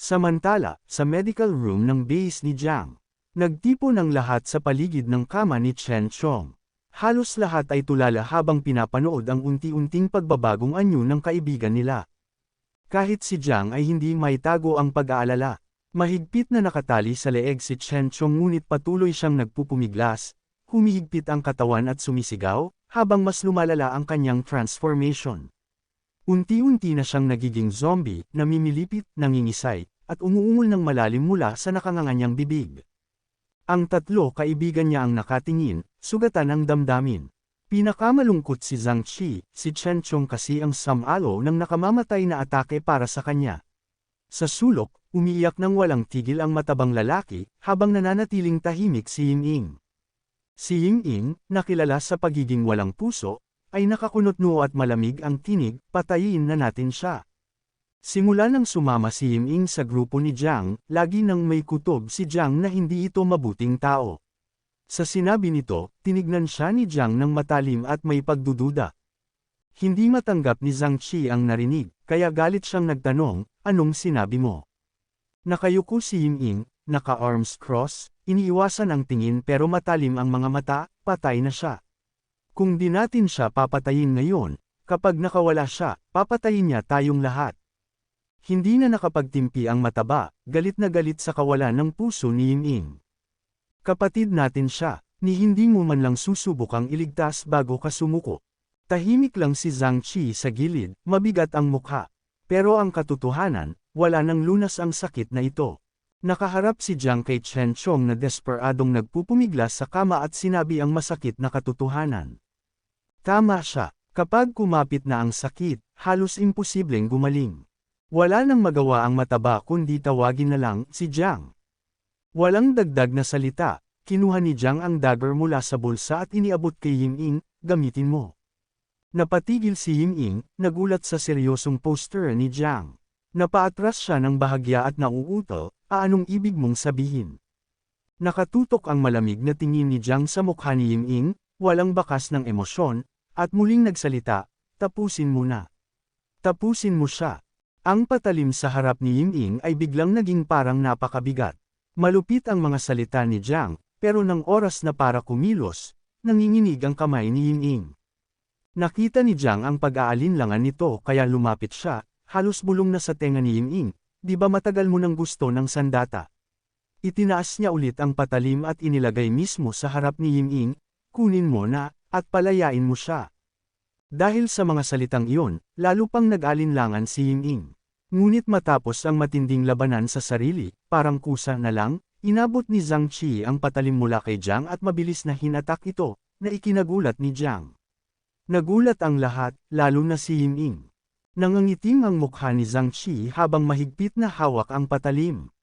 Samantala, sa medical room ng base ni Jiang, nagtipo ng lahat sa paligid ng kama ni Chen Chong. Halos lahat ay tulala habang pinapanood ang unti-unting pagbabagong anyo ng kaibigan nila. Kahit si Jiang ay hindi may tago ang pag-aalala. Mahigpit na nakatali sa leeg si Chen Chong ngunit patuloy siyang nagpupumiglas, humihigpit ang katawan at sumisigaw, habang mas lumalala ang kanyang transformation. Unti-unti na siyang nagiging zombie, namimilipit, nangingisay, at umuungol ng malalim mula sa nakanganganyang bibig. Ang tatlo kaibigan niya ang nakatingin, sugatan ang damdamin. Pinakamalungkot si Zhang Qi, si Chen Chong kasi ang samalo ng nakamamatay na atake para sa kanya. Sa sulok, umiiyak ng walang tigil ang matabang lalaki, habang nananatiling tahimik si Ying Ying. Si Ying Ying, nakilala sa pagiging walang puso, ay nakakunot noo at malamig ang tinig, patayin na natin siya. Simula nang sumama si Yiming sa grupo ni Jiang, lagi nang may kutob si Jiang na hindi ito mabuting tao. Sa sinabi nito, tinignan siya ni Jiang ng matalim at may pagdududa. Hindi matanggap ni Zhang Qi ang narinig, kaya galit siyang nagtanong, anong sinabi mo? Nakayuko si Yiming, naka-arms cross, iniiwasan ang tingin pero matalim ang mga mata, patay na siya. Kung di natin siya papatayin ngayon, kapag nakawala siya, papatayin niya tayong lahat. Hindi na nakapagtimpi ang mataba, galit na galit sa kawalan ng puso ni Ying Kapatid natin siya, ni hindi mo man lang susubukang iligtas bago ka sumuko. Tahimik lang si Zhang Qi sa gilid, mabigat ang mukha. Pero ang katotohanan, wala nang lunas ang sakit na ito. Nakaharap si Jiang kay Chen Chong na desperadong nagpupumiglas sa kama at sinabi ang masakit na katotohanan. Tama siya, kapag kumapit na ang sakit, halos imposibleng gumaling. Wala nang magawa ang mataba kundi tawagin na lang si Jiang. Walang dagdag na salita, kinuha ni Jiang ang dagger mula sa bulsa at iniabot kay Ying gamitin mo. Napatigil si Ying nagulat sa seryosong poster ni Jiang. Napaatras siya ng bahagya at nauutal, aanong ibig mong sabihin? Nakatutok ang malamig na tingin ni Jiang sa mukha ni Ying walang bakas ng emosyon, at muling nagsalita, tapusin mo na. Tapusin mo siya. Ang patalim sa harap ni Ying ay biglang naging parang napakabigat. Malupit ang mga salita ni Jiang, pero nang oras na para kumilos, nanginginig ang kamay ni Ying Nakita ni Jiang ang pag-aalinlangan nito kaya lumapit siya, halos bulong na sa tenga ni Ying di ba matagal mo nang gusto ng sandata? Itinaas niya ulit ang patalim at inilagay mismo sa harap ni Ying kunin mo na, at palayain mo siya. Dahil sa mga salitang iyon, lalo pang nag-alinlangan si Ying Ngunit matapos ang matinding labanan sa sarili, parang kusa na lang, inabot ni Zhang Qi ang patalim mula kay Jiang at mabilis na hinatak ito, na ikinagulat ni Jiang. Nagulat ang lahat, lalo na si Ying Nangangitim ang mukha ni Zhang Qi habang mahigpit na hawak ang patalim.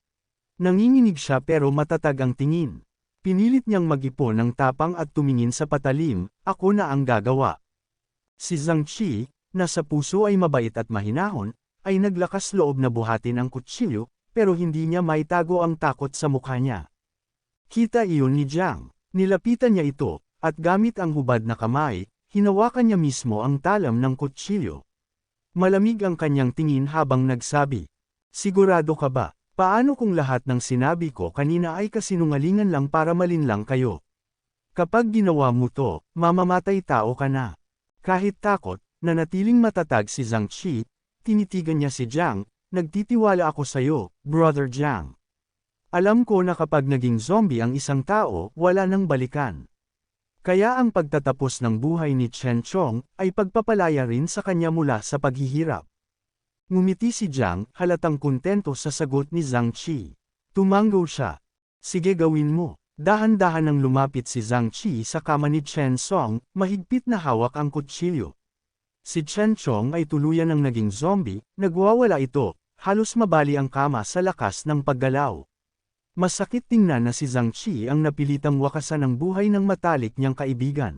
Nanginginig siya pero matatag ang tingin. Pinilit niyang mag-ipon ng tapang at tumingin sa patalim, ako na ang gagawa. Si Zhang Qi, na sa puso ay mabait at mahinahon, ay naglakas loob na buhatin ang kutsilyo, pero hindi niya maitago ang takot sa mukha niya. Kita iyon ni Jiang, nilapitan niya ito, at gamit ang hubad na kamay, hinawakan niya mismo ang talam ng kutsilyo. Malamig ang kanyang tingin habang nagsabi, Sigurado ka ba? Paano kung lahat ng sinabi ko kanina ay kasinungalingan lang para malinlang kayo? Kapag ginawa mo to, mamamatay tao ka na. Kahit takot, nanatiling matatag si Zhang Qi, tinitigan niya si Jiang, nagtitiwala ako sayo, Brother Jiang. Alam ko na kapag naging zombie ang isang tao, wala nang balikan. Kaya ang pagtatapos ng buhay ni Chen Chong ay pagpapalaya rin sa kanya mula sa paghihirap. Ngumiti si Jiang, halatang kontento sa sagot ni Zhang Qi. Tumanggo siya. Sige gawin mo. Dahan-dahan nang lumapit si Zhang Qi sa kama ni Chen Song, mahigpit na hawak ang kutsilyo. Si Chen Chong ay tuluyan ng naging zombie, nagwawala ito, halos mabali ang kama sa lakas ng paggalaw. Masakit tingnan na si Zhang Qi ang napilitang wakasan ng buhay ng matalik niyang kaibigan.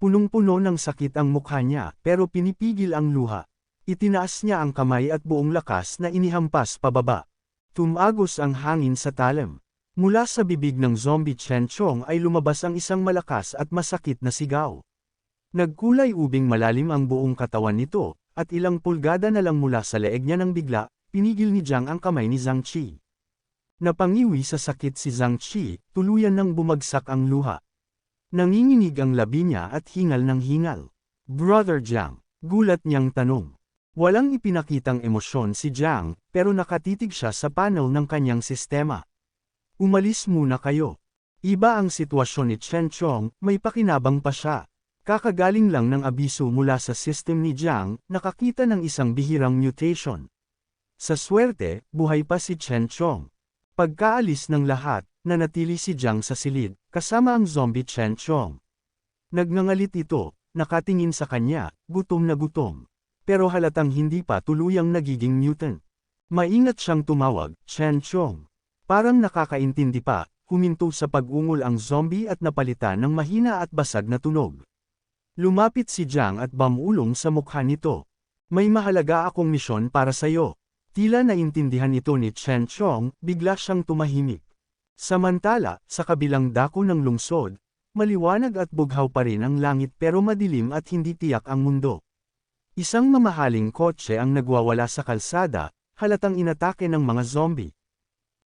Punong-puno ng sakit ang mukha niya, pero pinipigil ang luha. Itinaas niya ang kamay at buong lakas na inihampas pababa. Tumagos ang hangin sa talim. Mula sa bibig ng zombie Chen Chong ay lumabas ang isang malakas at masakit na sigaw. Nagkulay ubing malalim ang buong katawan nito, at ilang pulgada na lang mula sa leeg niya nang bigla, pinigil ni Jiang ang kamay ni Zhang Qi. Napangiwi sa sakit si Zhang Qi, tuluyan nang bumagsak ang luha. Nanginginig ang labi niya at hingal ng hingal. Brother Jiang, gulat niyang tanong. Walang ipinakitang emosyon si Jiang, pero nakatitig siya sa panel ng kanyang sistema. Umalis muna kayo. Iba ang sitwasyon ni Chen Chong, may pakinabang pa siya. Kakagaling lang ng abiso mula sa system ni Jiang, nakakita ng isang bihirang mutation. Sa swerte, buhay pa si Chen Chong. Pagkaalis ng lahat, nanatili si Jiang sa silid, kasama ang zombie Chen Chong. Nagngangalit ito, nakatingin sa kanya, gutom na gutom. Pero halatang hindi pa tuluyang nagiging mutant. Maingat siyang tumawag, Chen Chong. Parang nakakaintindi pa, huminto sa pag-ungol ang zombie at napalitan ng mahina at basag na tunog. Lumapit si Jiang at bamulong sa mukha nito. May mahalaga akong misyon para sayo. Tila naintindihan ito ni Chen Chong, bigla siyang tumahimik. Samantala, sa kabilang dako ng lungsod, maliwanag at bughaw pa rin ang langit pero madilim at hindi tiyak ang mundo. Isang mamahaling kotse ang nagwawala sa kalsada, halatang inatake ng mga zombie.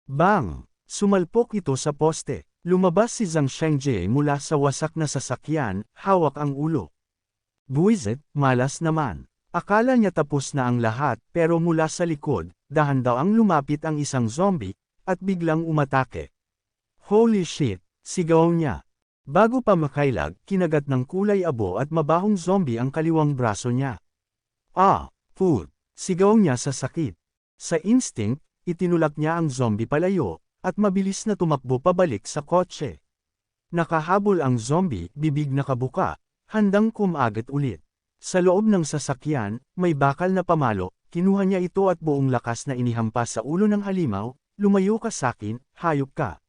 Bang! Sumalpok ito sa poste. Lumabas si Zhang Shengje mula sa wasak na sasakyan, hawak ang ulo. Buwisit, malas naman. Akala niya tapos na ang lahat pero mula sa likod, dahan daw ang lumapit ang isang zombie, at biglang umatake. Holy shit! Sigaw niya. Bago pa makailag, kinagat ng kulay abo at mabahong zombie ang kaliwang braso niya. Ah, food! Sigaw niya sa sakit. Sa instinct, itinulak niya ang zombie palayo, at mabilis na tumakbo pabalik sa kotse. Nakahabol ang zombie, bibig nakabuka, handang kumagat ulit. Sa loob ng sasakyan, may bakal na pamalo, kinuha niya ito at buong lakas na inihampas sa ulo ng halimaw, lumayo ka sakin, hayop ka.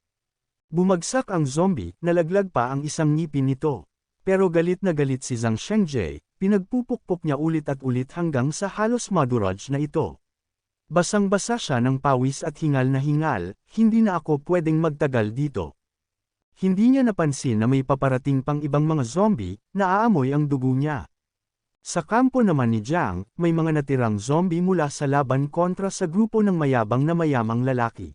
Bumagsak ang zombie, nalaglag pa ang isang ngipin nito. Pero galit na galit si Zhang Shengje, pinagpupukpok niya ulit at ulit hanggang sa halos maduraj na ito. Basang-basa siya ng pawis at hingal na hingal, hindi na ako pwedeng magtagal dito. Hindi niya napansin na may paparating pang ibang mga zombie, na aamoy ang dugo niya. Sa kampo naman ni Jiang, may mga natirang zombie mula sa laban kontra sa grupo ng mayabang na mayamang lalaki.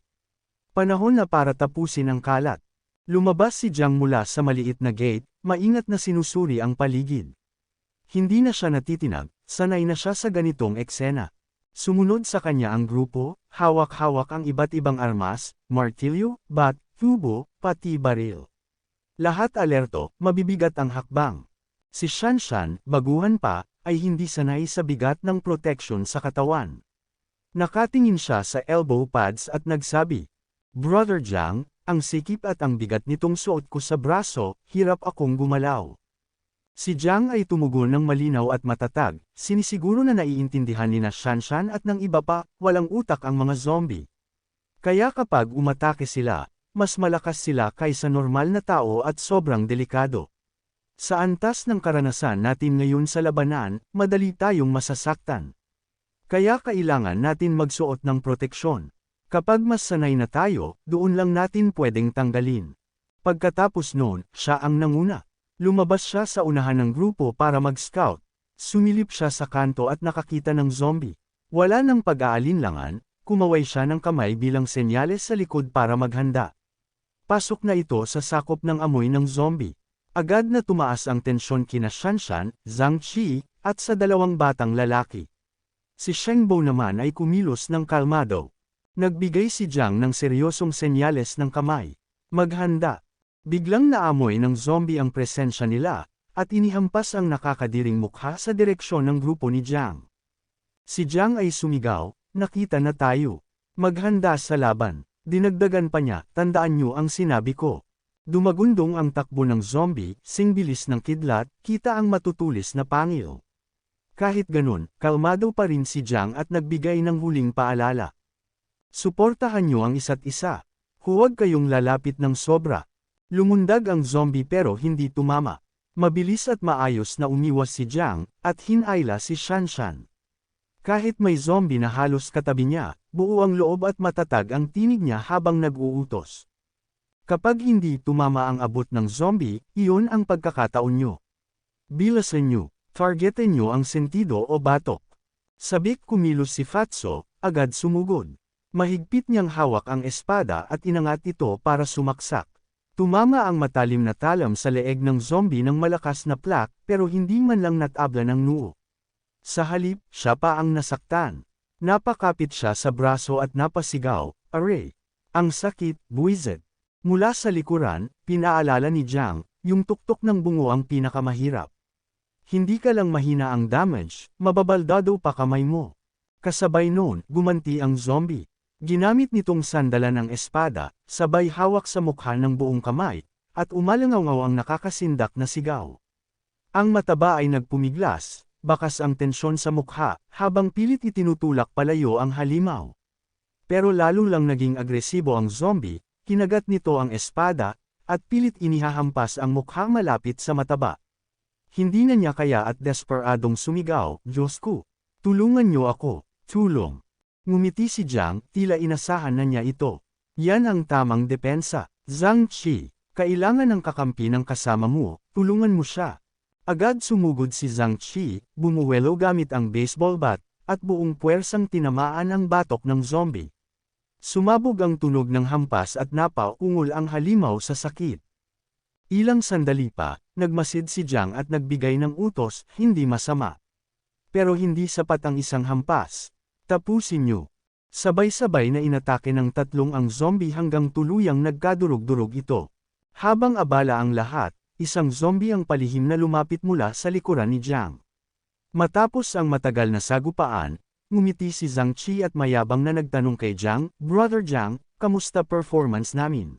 Panahon na para tapusin ang kalat. Lumabas si Jiang mula sa maliit na gate, maingat na sinusuri ang paligid. Hindi na siya natitinag, sanay na siya sa ganitong eksena. Sumunod sa kanya ang grupo, hawak-hawak ang iba't ibang armas, martilyo, bat, tubo, pati baril. Lahat alerto, mabibigat ang hakbang. Si Shanshan, baguhan pa, ay hindi sanay sa bigat ng protection sa katawan. Nakatingin siya sa elbow pads at nagsabi, Brother Jiang, ang sikip at ang bigat nitong suot ko sa braso, hirap akong gumalaw. Si Jiang ay tumugon ng malinaw at matatag, sinisiguro na naiintindihan ni na Shanshan at ng iba pa, walang utak ang mga zombie. Kaya kapag umatake sila, mas malakas sila kaysa normal na tao at sobrang delikado. Sa antas ng karanasan natin ngayon sa labanan, madali tayong masasaktan. Kaya kailangan natin magsuot ng proteksyon. Kapag mas sanay na tayo, doon lang natin pwedeng tanggalin. Pagkatapos noon, siya ang nanguna. Lumabas siya sa unahan ng grupo para mag-scout. Sumilip siya sa kanto at nakakita ng zombie. Wala nang pag-aalinlangan, kumaway siya ng kamay bilang senyales sa likod para maghanda. Pasok na ito sa sakop ng amoy ng zombie. Agad na tumaas ang tensyon kina Shanshan, Zhang Qi, at sa dalawang batang lalaki. Si Shengbo naman ay kumilos ng kalmado. Nagbigay si Jiang ng seryosong senyales ng kamay. Maghanda. Biglang naamoy ng zombie ang presensya nila, at inihampas ang nakakadiring mukha sa direksyon ng grupo ni Jiang. Si Jiang ay sumigaw, nakita na tayo. Maghanda sa laban. Dinagdagan pa niya, tandaan niyo ang sinabi ko. Dumagundong ang takbo ng zombie, singbilis ng kidlat, kita ang matutulis na pangil. Kahit ganun, kalmado pa rin si Jiang at nagbigay ng huling paalala. Suportahan niyo ang isa't isa. Huwag kayong lalapit ng sobra. Lumundag ang zombie pero hindi tumama. Mabilis at maayos na umiwas si Jiang, at hinayla si Shanshan. Kahit may zombie na halos katabi niya, buo ang loob at matatag ang tinig niya habang nag-uutos. Kapag hindi tumama ang abot ng zombie, iyon ang pagkakataon nyo. Bilasan nyo, targetin nyo ang sentido o batok. Sabik kumilos si Fatso, agad sumugod. Mahigpit niyang hawak ang espada at inangat ito para sumaksak. Tumama ang matalim na talam sa leeg ng zombie ng malakas na plak pero hindi man lang natabla ng noo. Sa halip, siya pa ang nasaktan. Napakapit siya sa braso at napasigaw, Aray! Ang sakit, buwizet. Mula sa likuran, pinaalala ni Jiang, yung tuktok ng bungo ang pinakamahirap. Hindi ka lang mahina ang damage, mababaldado pa kamay mo. Kasabay noon, gumanti ang zombie. Ginamit nitong sandala ng espada, sabay hawak sa mukha ng buong kamay, at umalangaw ang nakakasindak na sigaw. Ang mataba ay nagpumiglas, bakas ang tensyon sa mukha, habang pilit itinutulak palayo ang halimaw. Pero lalo lang naging agresibo ang zombie, kinagat nito ang espada, at pilit inihahampas ang mukha malapit sa mataba. Hindi na niya kaya at desperadong sumigaw, Diyos ko, tulungan niyo ako, tulong. Ngumiti si Jiang, tila inasahan na niya ito. Yan ang tamang depensa. Zhang Qi, kailangan ng kakampi ng kasama mo, tulungan mo siya. Agad sumugod si Zhang Qi, bumuwelo gamit ang baseball bat, at buong puwersang tinamaan ang batok ng zombie. Sumabog ang tunog ng hampas at napaungol ang halimaw sa sakit. Ilang sandali pa, nagmasid si Jiang at nagbigay ng utos, hindi masama. Pero hindi sapat ang isang hampas. Tapusin niyo. Sabay-sabay na inatake ng tatlong ang zombie hanggang tuluyang nagkadurog-durog ito. Habang abala ang lahat, isang zombie ang palihim na lumapit mula sa likuran ni Jiang. Matapos ang matagal na sagupaan, ngumiti si Zhang Qi at mayabang na nagtanong kay Jiang, Brother Jiang, kamusta performance namin?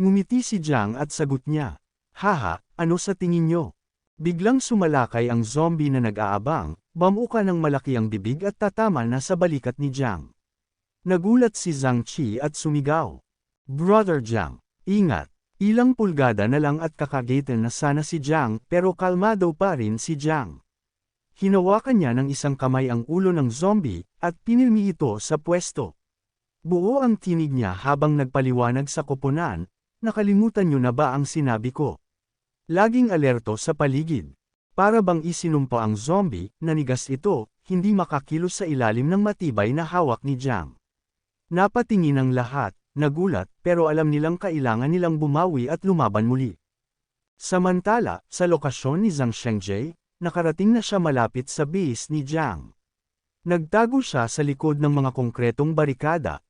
Ngumiti si Jiang at sagot niya, Haha, ano sa tingin nyo? Biglang sumalakay ang zombie na nag-aabang, bamuka ng malaki ang bibig at tatama na sa balikat ni Jiang. Nagulat si Zhang Qi at sumigaw. Brother Jiang, ingat, ilang pulgada na lang at kakagatin na sana si Jiang pero kalmado pa rin si Jiang. Hinawakan niya ng isang kamay ang ulo ng zombie, at pinilmi ito sa pwesto. Buo ang tinig niya habang nagpaliwanag sa koponan, nakalimutan niyo na ba ang sinabi ko? Laging alerto sa paligid. Para bang isinumpa ang zombie, nanigas ito, hindi makakilos sa ilalim ng matibay na hawak ni Jiang. Napatingin ang lahat, nagulat, pero alam nilang kailangan nilang bumawi at lumaban muli. Samantala, sa lokasyon ni Zhang Shengjie, nakarating na siya malapit sa base ni Jiang. Nagtago siya sa likod ng mga konkretong barikada.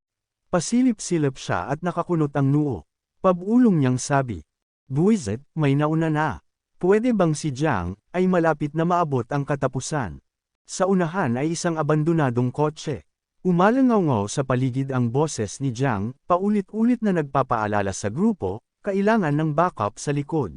Pasilip-silip siya at nakakunot ang noo. Pabulong niyang sabi, Buwizet, may nauna na. Pwede bang si Jiang, ay malapit na maabot ang katapusan? Sa unahan ay isang abandonadong kotse. Umalangaw sa paligid ang boses ni Jiang, paulit-ulit na nagpapaalala sa grupo, kailangan ng backup sa likod.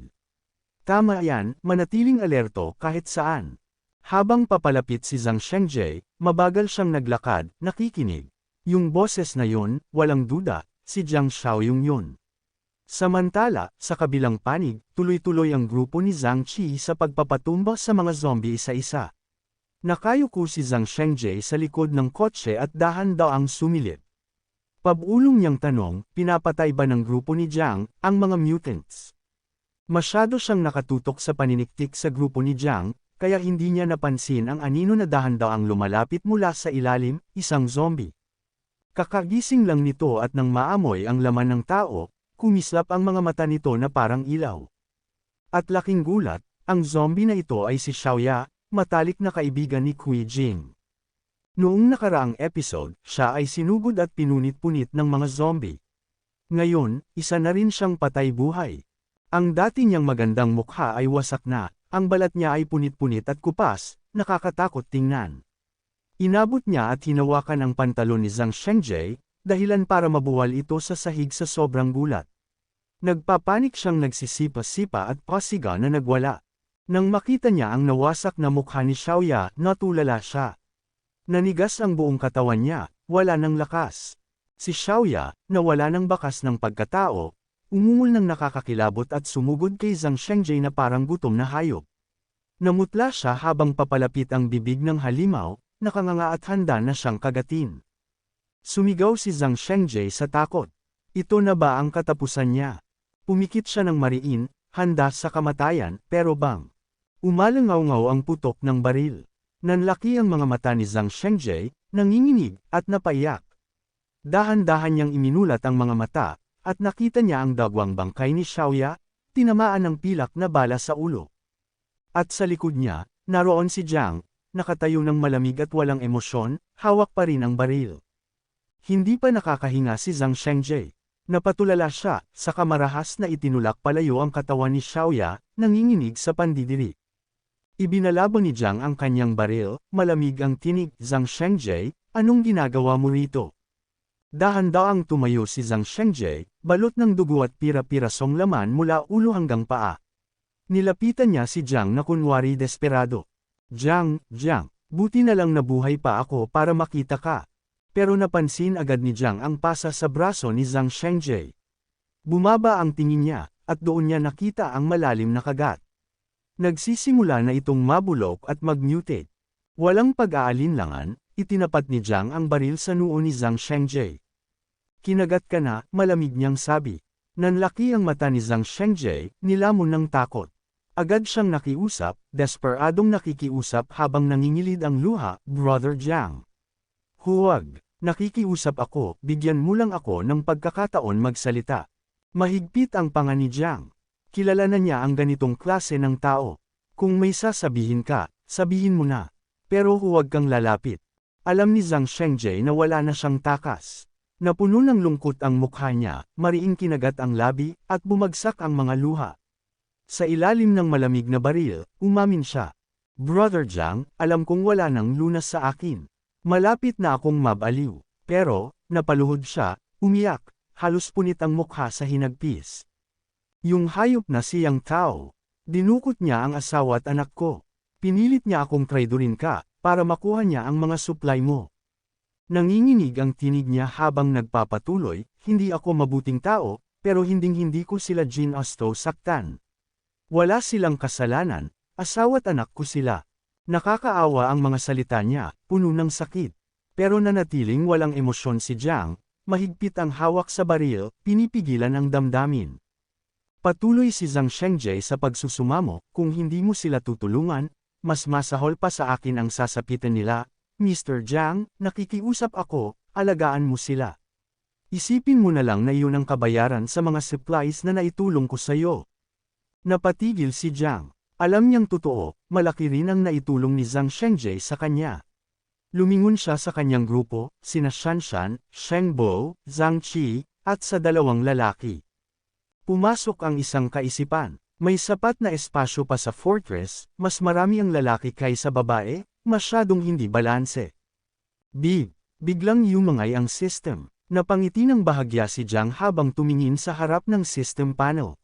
Tama yan, manatiling alerto kahit saan. Habang papalapit si Zhang Shengjie, mabagal siyang naglakad, nakikinig. Yung boses na yun, walang duda, si Jiang Xiaoyong yun. Samantala, sa kabilang panig, tuloy-tuloy ang grupo ni Zhang Qi sa pagpapatumba sa mga zombie isa-isa. Nakayuko si Zhang Shengjie sa likod ng kotse at dahan-daang sumilip. Pabulong niyang tanong, pinapatay ba ng grupo ni Jiang, ang mga mutants? Masyado siyang nakatutok sa paniniktik sa grupo ni Jiang, kaya hindi niya napansin ang anino na dahan-daang lumalapit mula sa ilalim, isang zombie. Kakagising lang nito at nang maamoy ang laman ng tao, kumislap ang mga mata nito na parang ilaw. At laking gulat, ang zombie na ito ay si Xiaoya, matalik na kaibigan ni Kui Jing. Noong nakaraang episode, siya ay sinugod at pinunit-punit ng mga zombie. Ngayon, isa na rin siyang patay buhay. Ang dati niyang magandang mukha ay wasak na, ang balat niya ay punit-punit at kupas, nakakatakot tingnan. Inabot niya at hinawakan ang pantalon ni Zhang Shengjie, dahilan para mabuwal ito sa sahig sa sobrang gulat. Nagpapanik siyang nagsisipa-sipa at pasiga na nagwala. Nang makita niya ang nawasak na mukha ni Xiaoya, natulala siya. Nanigas ang buong katawan niya, wala ng lakas. Si Xiaoya, nawala ng bakas ng pagkatao, Umungol ng nakakakilabot at sumugod kay Zhang Shengjie na parang gutom na hayop. Namutla siya habang papalapit ang bibig ng halimaw, nakanganga at handa na siyang kagatin. Sumigaw si Zhang Shengjie sa takot. Ito na ba ang katapusan niya? Pumikit siya ng mariin, handa sa kamatayan, pero bang? Umalangaw-ngaw ang putok ng baril. Nanlaki ang mga mata ni Zhang Shengji, nanginginig, at napaiyak. Dahan-dahan niyang iminulat ang mga mata, at nakita niya ang dagwang bangkay ni Xiaoya, tinamaan ng pilak na bala sa ulo. At sa likod niya, naroon si Jiang, nakatayo ng malamig at walang emosyon, hawak pa rin ang baril. Hindi pa nakakahinga si Zhang Shengji. Napatulala siya, sa kamarahas na itinulak palayo ang katawan ni Xiaoya, nanginginig sa pandidiri. Ibinalabo ni Jiang ang kanyang baril, malamig ang tinig, Zhang Shengji, anong ginagawa mo rito? Dahan-daang tumayo si Zhang Shengji, balot ng dugo at pira-pirasong laman mula ulo hanggang paa. Nilapitan niya si Jiang na kunwari desperado. Jiang, Jiang, buti na lang nabuhay pa ako para makita ka. Pero napansin agad ni Jiang ang pasa sa braso ni Zhang Shengji. Bumaba ang tingin niya, at doon niya nakita ang malalim na kagat. Nagsisimula na itong mabulok at mag-mutate. Walang pag-aalinlangan, itinapat ni Jiang ang baril sa noo ni Zhang Shengji. Kinagat ka na, malamig niyang sabi. Nanlaki ang mata ni Zhang Shengji, nilamon ng takot. Agad siyang nakiusap, desperadong nakikiusap habang nangingilid ang luha, Brother Jiang. Huwag, nakikiusap ako, bigyan mo lang ako ng pagkakataon magsalita. Mahigpit ang panga ni Jiang. Kilala na niya ang ganitong klase ng tao. Kung may sasabihin ka, sabihin mo na. Pero huwag kang lalapit. Alam ni Zhang Shengji na wala na siyang takas. Napuno ng lungkot ang mukha niya, mariing kinagat ang labi, at bumagsak ang mga luha. Sa ilalim ng malamig na baril, umamin siya. Brother Jiang, alam kong wala nang lunas sa akin. Malapit na akong mabaliw. Pero, napaluhod siya, umiyak, halos punit ang mukha sa hinagpis. Yung hayop na siyang tao. Dinukot niya ang asawa at anak ko. Pinilit niya akong traidorin ka, para makuha niya ang mga supply mo. Nanginginig ang tinig niya habang nagpapatuloy, hindi ako mabuting tao, pero hinding-hindi ko sila Jin Asto saktan. Wala silang kasalanan, asawa't anak ko sila. Nakakaawa ang mga salita niya, puno ng sakit. Pero nanatiling walang emosyon si Jiang, mahigpit ang hawak sa baril, pinipigilan ang damdamin. Patuloy si Zhang Shengji sa pagsusumamo, kung hindi mo sila tutulungan, mas masahol pa sa akin ang sasapitan nila, Mr. Jiang, nakikiusap ako, alagaan mo sila. Isipin mo na lang na iyon ang kabayaran sa mga supplies na naitulong ko sa iyo. Napatigil si Jiang. Alam niyang totoo, malaki rin ang naitulong ni Zhang Shengji sa kanya. Lumingon siya sa kanyang grupo, sina Shanshan, Sheng Bo, Zhang Qi, at sa dalawang lalaki. Pumasok ang isang kaisipan. May sapat na espasyo pa sa fortress, mas marami ang lalaki kaysa babae, masyadong hindi balanse. B. Biglang yumangay ang system. Napangiti ng bahagya si Jiang habang tumingin sa harap ng system panel.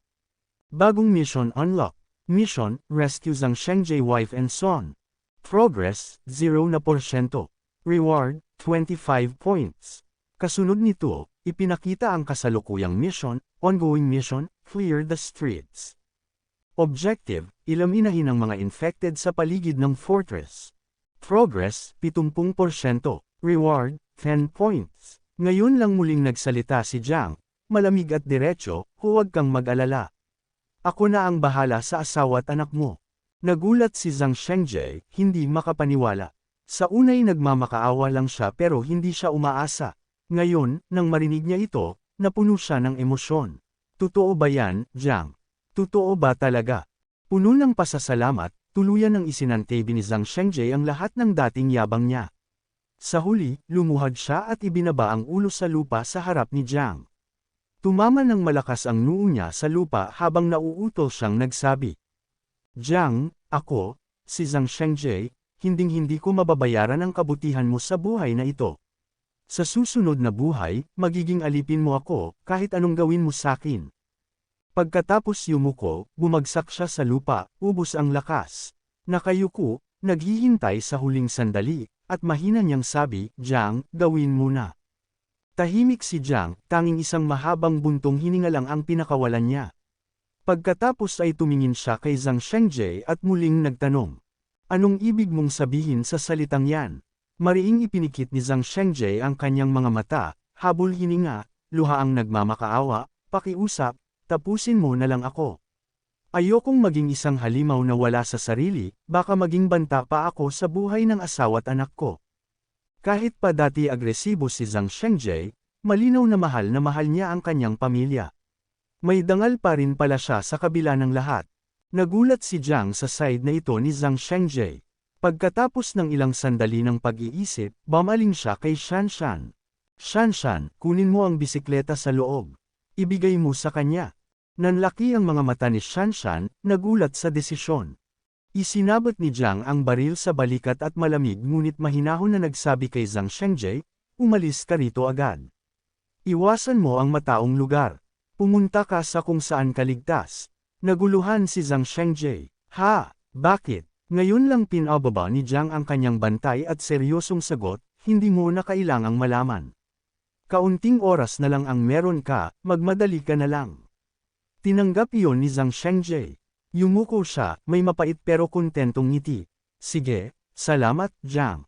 Bagong mission unlock. Mission, rescue Zhang Shengji wife and son. Progress, 0 na porsyento. Reward, 25 points. Kasunod nito, ipinakita ang kasalukuyang mission, ongoing mission, clear the streets. Objective, ilaminahin ang mga infected sa paligid ng fortress. Progress, 70%. Reward, 10 points. Ngayon lang muling nagsalita si Jiang, malamig at diretso, huwag kang mag-alala. Ako na ang bahala sa asawa at anak mo. Nagulat si Zhang Shengji, hindi makapaniwala. Sa unay nagmamakaawa lang siya pero hindi siya umaasa. Ngayon, nang marinig niya ito, napuno siya ng emosyon. Totoo ba yan, Jiang? Totoo ba talaga? Puno ng pasasalamat, tuluyan ng isinantabi ni Zhang Shengji ang lahat ng dating yabang niya. Sa huli, lumuhad siya at ibinaba ang ulo sa lupa sa harap ni Jiang. Tumama ng malakas ang noo niya sa lupa habang nauutol siyang nagsabi. Jiang, ako, si Zhang Shengji, hinding-hindi ko mababayaran ang kabutihan mo sa buhay na ito. Sa susunod na buhay, magiging alipin mo ako, kahit anong gawin mo sa akin. Pagkatapos yumuko, bumagsak siya sa lupa, ubos ang lakas. Nakayuko, naghihintay sa huling sandali, at mahina niyang sabi, Jiang, gawin mo na. Tahimik si Jiang, tanging isang mahabang buntong hininga lang ang pinakawalan niya. Pagkatapos ay tumingin siya kay Zhang Shengji at muling nagtanong. Anong ibig mong sabihin sa salitang yan? Mariing ipinikit ni Zhang Shengji ang kanyang mga mata, habol hininga, luha ang nagmamakaawa, pakiusap, tapusin mo na lang ako. Ayokong maging isang halimaw na wala sa sarili, baka maging banta pa ako sa buhay ng asawa't anak ko. Kahit pa dati agresibo si Zhang Shengjie, malinaw na mahal na mahal niya ang kanyang pamilya. May dangal pa rin pala siya sa kabila ng lahat. Nagulat si Jiang sa side na ito ni Zhang Shengjie. Pagkatapos ng ilang sandali ng pag-iisip, bumaling siya kay Shanshan. Shanshan, kunin mo ang bisikleta sa loob. Ibigay mo sa kanya. Nanlaki ang mga mata ni Shanshan, nagulat sa desisyon. Isinabot ni Jiang ang baril sa balikat at malamig ngunit mahinahon na nagsabi kay Zhang Shengjie, umalis ka rito agad. Iwasan mo ang mataong lugar. Pumunta ka sa kung saan kaligtas. Naguluhan si Zhang Shengjie. Ha? Bakit? Ngayon lang pinababa ni Jiang ang kanyang bantay at seryosong sagot, hindi mo na kailangang malaman. Kaunting oras na lang ang meron ka, magmadali ka na lang. Tinanggap iyon ni Zhang Shengjie. Yumuko siya, may mapait pero kontentong ngiti. Sige, salamat, Jiang.